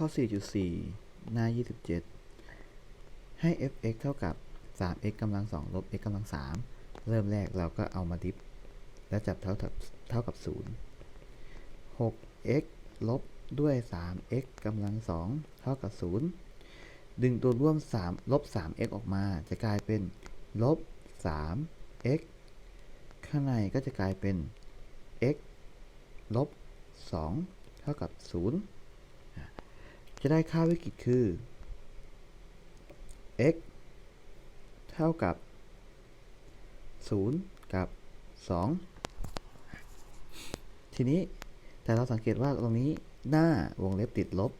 ข้อ 4.4 หน้า 27 ให้ f(x) เท่ากับ 3x กำลัง 2 ลบ x กำลัง 3 เริ่มแรกเราก็เอามาดิฟ แล้วจับเท่ากับเท่ากับ 0 6x ลบด้วย 3x กำลัง 2 เท่ากับ 0 ดึงตัวร่วม 3 ลบ 3x ออกมา จะกลายเป็น ลบ 3x ข้างในก็จะกลายเป็น x ลบ 2 เท่ากับ 0 จะได้ค่าวิกฤตคือ x เท่ากับ 0 กับ 2 ทีนี้แต่เราสังเกตว่าตรงนี้หน้าวงเล็บติดลบ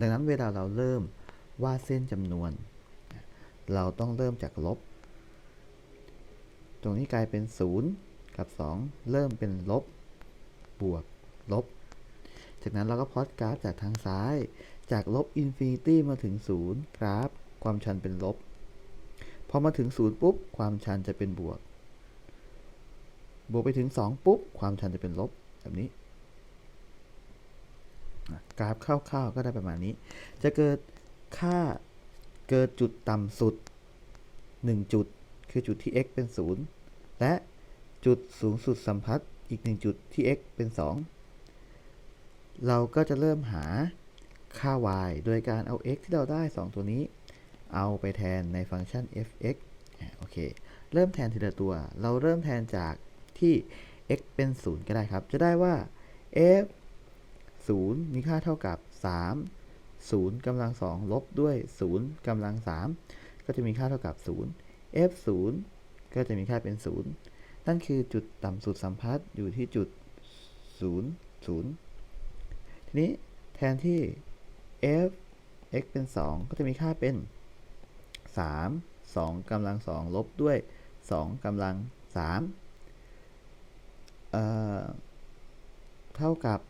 ดังนั้นเวลาเราเริ่มวาดเส้นจำนวน เราต้องเริ่มจากลบ ตรงนี้กลายเป็น 0 กับ 2 เริ่มเป็นลบ บวก ลบ จากนั้นเราก็พลอตกราฟจากทางซ้าย จากลบอินฟินิตี้มาถึง 0 กราฟ ความชันเป็นลบ พอมาถึง 0 ปุ๊บ ความชันจะเป็นบวก บวกไปถึง 2 ปุ๊บ ความชันจะเป็นลบแบบนี้ กราฟคร่าวๆก็ได้ประมาณนี้ จะเกิดค่าเกิดจุดต่ำสุด 1 จุด คือจุดที่ x เป็น 0 และจุดสูงสุดสัมพัทธ์อีก 1 จุดที่ x เป็น 2 เราก็จะเริ่มหา ค่า y โดยการเอา x ที่เราได้ 2 ตัวนี้ เอาไปแทนในฟังก์ชัน f(x) โอเค เริ่มแทนทีละตัว เราเริ่มแทนจากที่ x เป็น 0 ก็ได้ครับ จะได้ว่า f 0 มีค่าเท่ากับ 3 0กำลัง 2 ลบด้วย 0กำลัง 3 ก็จะมีค่าเท่ากับ 0 f 0 ก็จะมีค่าเป็น 0 นั่นคือจุดต่ำสุดสัมพัทธ์อยู่ที่จุด 0 0 ทีนี้แทนที่ f x เป็น 2 ก็จะมีค่าเป็น 3 2กำลัง 2 ลบด้วย 2กำลัง3เอ่อเท่ากับ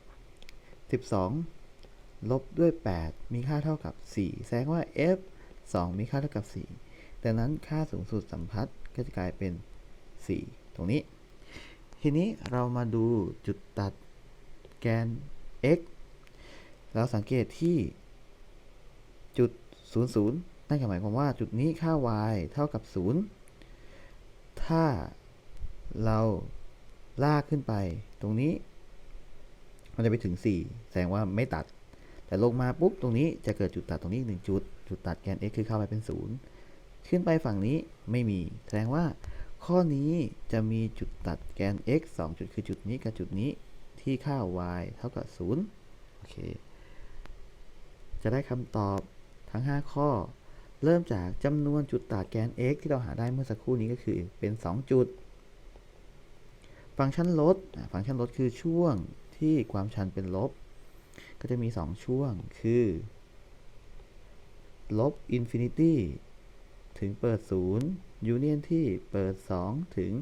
12 ลบด้วย 8 มีค่าเท่ากับ 4 แสดงว่า f 2 มีค่าเท่ากับ 4 ดังนั้นค่าสูงสุดสัมพัทธ์ก็จะกลายเป็น 4 ตรงนี้ ทีนี้เรามาดูจุดตัดแกน x เราสังเกตที่จุด 00 นั่นหมายความว่าจุดนี้ค่า y เท่ากับ 0 ถ้าเราลากขึ้นไปตรงนี้ มันจะไปถึง 4 แสดงว่าไม่ตัด แต่ลงมาปุ๊บ ตรงนี้จะเกิดจุดตัดตรงนี้ 1 จุด จุดตัดแกน x คือเข้าไปเป็น 0 ขึ้นไปฝั่งนี้ไม่มี แสดงว่าข้อนี้จะมีจุดตัดแกน x 2 จุดคือจุดนี้กับจุดนี้ที่ค่า y เท่ากับ 0 โอเค จะได้คำตอบทั้ง 5 ข้อ เริ่มจากจำนวนจุดตัดแกน x ที่เราหาได้เมื่อสักครู่นี้ก็คือเป็น 2 จุด ฟังก์ชันลด ฟังก์ชันลดคือช่วงที่ความชันเป็นลบ ก็จะมี 2 ช่วงคือลบอินฟินิตี้ถึงเปิด 0 ยูเนียนที่เปิด 2 ถึง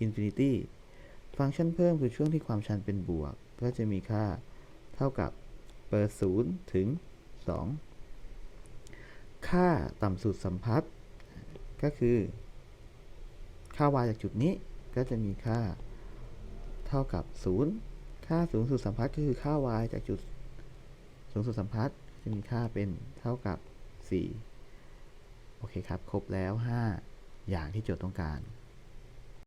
อินฟินิตี้ฟังก์ชันเพิ่มคือช่วงที่ความชันเป็นบวก ก็จะมีค่าเท่ากับเปิด 0 ถึง 2 ค่าต่ำสุดสัมพัทธ์ก็คือ ค่า y จากจุดนี้ก็จะมีค่าเท่ากับ 0 ค่าสูงสุดสัมพัทธ์ก็คือค่า y จากจุดสูงสุดสัมพัทธ์จะมีค่าเป็นเท่ากับ 4 โอเคครับ ครบแล้ว 5 อย่างที่โจทย์ต้องการ